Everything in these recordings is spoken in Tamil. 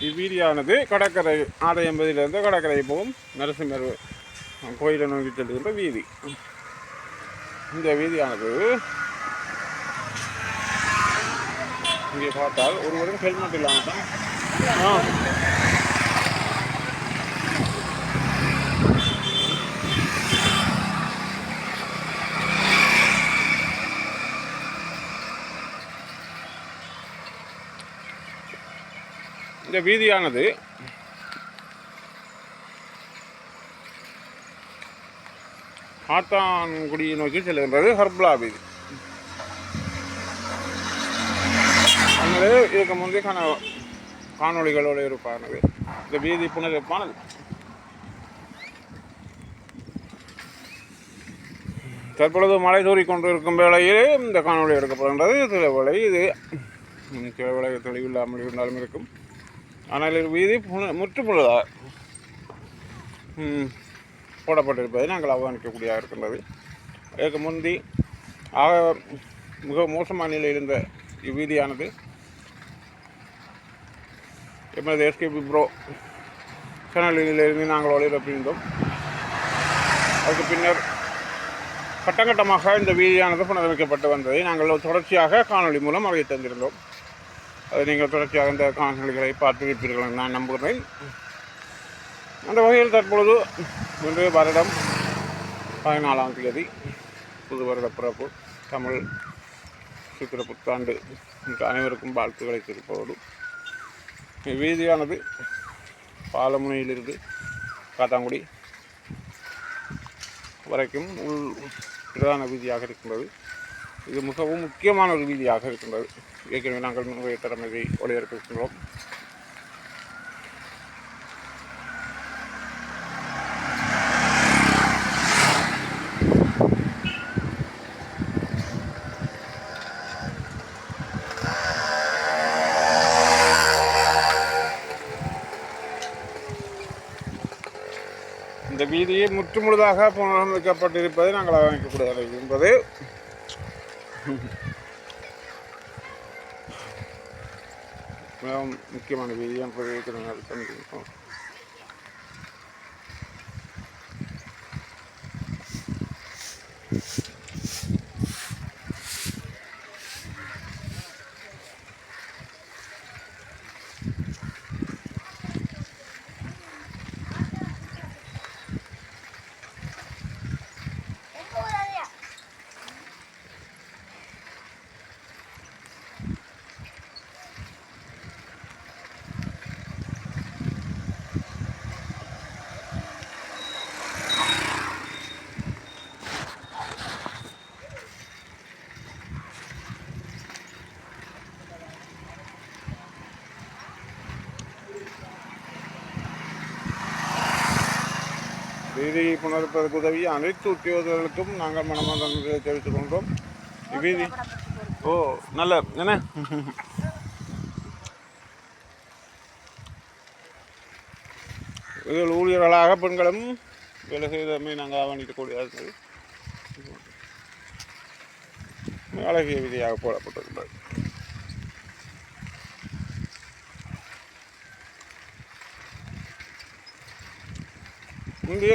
இவ்வீதியானது கடற்கரை ஆறு எண்பதிலிருந்து கடற்கரை போகும் நரசிம்மர் கோயிலை நோக்கி செல்கின்ற வீதி. இந்த வீதியானது இங்கே பார்த்தால் ஒருவரும் ஹெல்மெட் இல்லாமல் தான் இந்த வீதியானது ஆத்தான்குடியை நோக்கி செல்கின்றது ஹர்பலா வீதி. அங்கே இதுக்கு முந்தைய காண காணொலிகளோடு இருப்பானது. இந்த வீதி புனரப்பானது தற்பொழுது மழை தூறி கொண்டிருக்கும் வேளையிலே இந்த காணொளி எடுக்கப்படுகின்றது. சில வேளை இது சில வேளை தெளிவில்லாமல் இருந்தாலும் இருக்கும். ஆனால் இது வீதி புன போடப்பட்டிருப்பதை. நாங்கள் அவதானிக்கக்கூடியதாக இருக்கின்றது. இதற்கு முந்தி ஆக மிக மோசமான நிலையில் இருந்த இவ்வீதியானது எமது எஸ்கேபி ப்ரோ சேனலிலிருந்து நாங்கள் ஒளிபரப்பியிருந்தோம் அதுக்கு பின்னர் கட்டங்கட்டமாக இந்த வீதியானது புனரமைக்கப்பட்டு வந்ததை நாங்கள் தொடர்ச்சியாக காணொளி மூலம் அறிய தந்திருந்தோம். நீங்கள் தொடர்ச்சியாக இந்த காணொலிகளை பார்த்திருப்பீர்கள் என்று நான் நம்புகிறேன். அந்த வகையில் தற்பொழுது இன்று வருடம் பதினாலாம் தேதி புது வருட பிறப்பு தமிழ் சித்திர புத்தாண்டு இன்று அனைவருக்கும் வாழ்த்துக்களை திருப்போடு வீதியானது பாலமுனையிலிருந்து காத்தாங்குடி வரைக்கும் உள் பிரதான வீதியாக இருக்கின்றது. இது மிகவும் முக்கியமான ஒரு வீதியாக இருக்கின்றது. ஏற்கனவே நாங்கள் நிறைய தரம் ஒளிபரப்பிருக்கின்றோம் இந்த வீதியை முற்றுமுழுதாக புனரமைக்கப்பட்டிருப்பதை நாங்கள் அவதானிக்கக்கூடியது என்பது மிகவும் முக்கியமான வீதி என்பதை வீதியை புனரமைப்பதற்கு உதவிய அனைத்து உத்தியோகர்களுக்கும் நாங்கள் மனமார்ந்த நன்றியை தெரிவித்துக் கொண்டோம் இவ்வீதி ஓ நல்ல என்ன? இதில் ஊழியர்களாக பெண்களும் வேலை செய்தமை நாங்கள் அவனிக்கக்கூடியது அழகிய விதியாக போடப்பட்டிருக்கிறது. இங்கே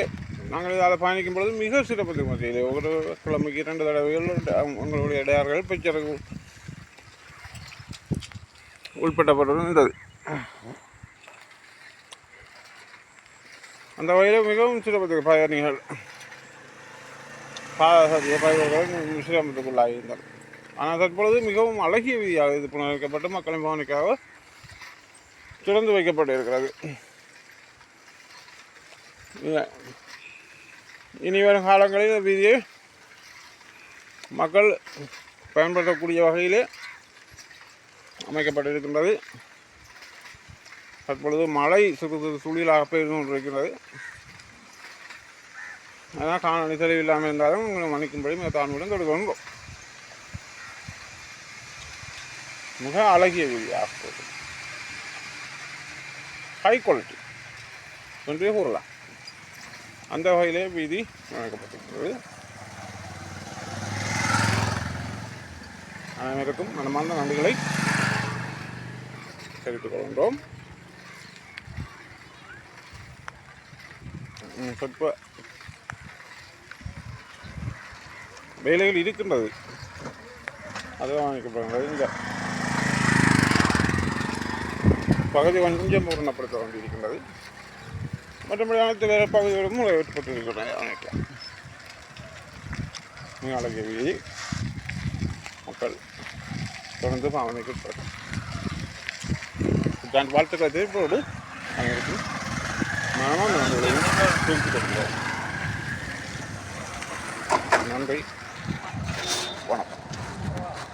நாங்கள் இதால் பயணிக்கும் பொழுது மிக சிறப்பு மத்தியில் ஒரு கிழமைக்கு இரண்டு தடவைகள் உங்களுடைய இடையார்கள் பிக்சருக்கு உள்பட்டப்பட்டு இருந்தது. அந்த வகையில் மிகவும் சிறப்பு பயணிகள். பாதசாத்திய பயணிகள் சிரமத்துக்குள்ளாகியிருந்தார் ஆனால் தற்பொழுது மிகவும் அழகிய விதியாக இது புனரமைக்கப்பட்டு மக்களின் பவனுக்காக திறந்து வைக்கப்பட்டு இருக்கிறது இனி வரும் காலங்களில் இந்த வீதியை மக்கள் பயன்படுத்தக்கூடிய வகையிலே அமைக்கப்பட்டிருக்கின்றது தற்பொழுது மழை சுற்று சிறு பெய்து கொண்டிருக்கிறது அதான் காணொலி தெளிவு இல்லாமல் இருந்தாலும் உங்களை மன்னிக்கும்படி மிக தாழ்மையுடன் தொடுக்கொண்டோம் மிக அழகிய வீதியாக ஹை குவாலிட்டி என்று கூறலாம் அந்த வகையிலே வீதி வழங்கப்பட்டிருக்கிறது. அனைவருக்கும் மனமார்ந்த நன்றிகளை தெரிவித்துக் கொள்கின்றோம். சொற்ப வேலைகள் இருக்கின்றது. அதுவும் அமைக்கப்படுகின்றது இந்த பகுதி கொஞ்சம் பூரணப்படுத்த வேண்டியிருக்கின்றது. மற்றபடி அனைத்து வேறு பகுதிகளும் ஏற்பட்டிருக்கின்றன அமைக்கலாம் மிக அழகிய மக்கள் தொடர்ந்து பாவனைக்கு உட்படும் தான் வாழ்த்துக்களை திருப்போடு அனைவருக்கும் மனமாக நன்றிகளையும் தெரிவித்துக் நன்றி.